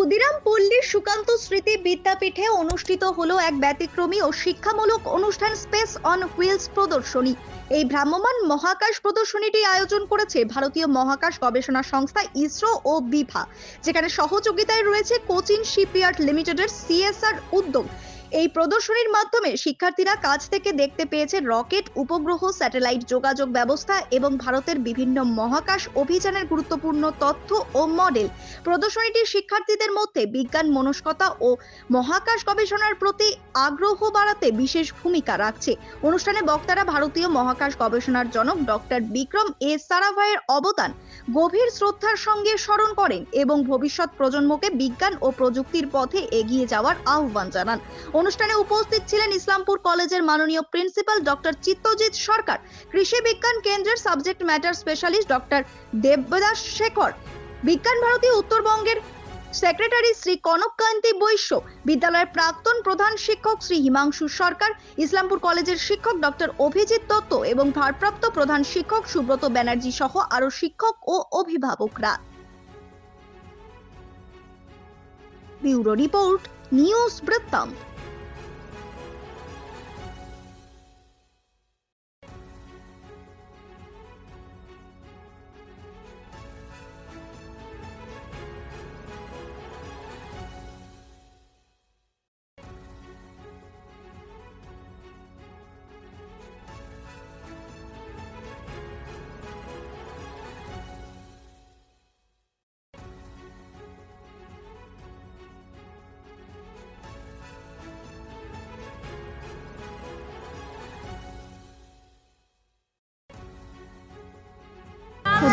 ক্ষুদিরাম পল্লীর সুকান্ত স্মৃতি বিদ্যাপীঠে অনুষ্ঠিত হলো এক ব্যতিক্রমী ও শিক্ষামূলক অনুষ্ঠান স্পেস অন হুইলস প্রদর্শনী। এই ভ্রাম্যমান মহাকাশ প্রদর্শনীটি আয়োজন করেছে ভারতীয় মহাকাশ গবেষণা সংস্থা ইসরো ও বিভা, যেখানে সহযোগিতায় রয়েছে কোচিন শিপইয়ার্ড লিমিটেডের সিএসআর উদ্যোগ। এই প্রদর্শনীর মাধ্যমে শিক্ষার্থীরা কাছ থেকে দেখতে পেয়েছে রকেট, উপগ্রহ, স্যাটেলাইট যোগাযোগ ব্যবস্থা এবং ভারতের বিভিন্ন মহাকাশ অভিযানের গুরুত্বপূর্ণ তথ্য ও মডেল। প্রদর্শনীটি শিক্ষার্থীদের মধ্যে বিজ্ঞান মনস্কতা ও মহাকাশ গবেষণার প্রতি আগ্রহ বাড়াতে বিশেষ ভূমিকা রাখছে। অনুষ্ঠানে বক্তারা ভারতীয় মহাকাশ গবেষণার জনক ডক্টর বিক্রম এ সারাভাইয়ের অবদান গভীর শ্রদ্ধার সঙ্গে স্মরণ করেন এবং ভবিষ্যৎ প্রজন্মকে বিজ্ঞান ও প্রযুক্তির পথে এগিয়ে যাওয়ার আহ্বান জানান। অনুষ্ঠানে উপস্থিত ছিলেন ইসলামপুর কলেজের মাননীয় প্রিন্সিপাল ডক্টর চিত্তজিৎ সরকার, কৃষি বিজ্ঞান কেন্দ্রের subject matter specialist doctor Debdas Shekhar, বিজ্ঞান ভারতী উত্তরবঙ্গের সেক্রেটারি শ্রী কনককান্তি বৈশ্য, বিদ্যালয়ের প্রাক্তন প্রধান শিক্ষক শ্রী হিমাংশু সরকার, ইসলামপুর কলেজের শিক্ষক ডক্টর অভিজিৎ দত্ত এবং ভারপ্রাপ্ত প্রধান শিক্ষক সুব্রত ব্যানার্জি সহ আরও শিক্ষক ও অভিভাবকরা। ব্যুরো রিপোর্ট, নিউজ বৃত্তান্ত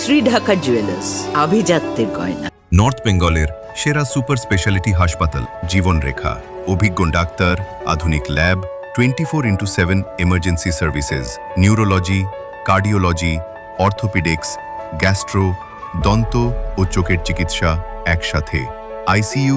শ্রী ঢাকা জুয়েলার্স আভিজাত্যের গয়না। নর্থ বেঙ্গলের সেরা সুপার স্পেশালিটি হাসপাতাল, জীবনরেখা। অভিজ্ঞ ডাক্তার, আধুনিক lab twenty four into seven emergency services, neurology, cardiology, orthopaedics, gastro, দন্ত ও চোখের চিকিৎসা একসাথে। আইসিইউ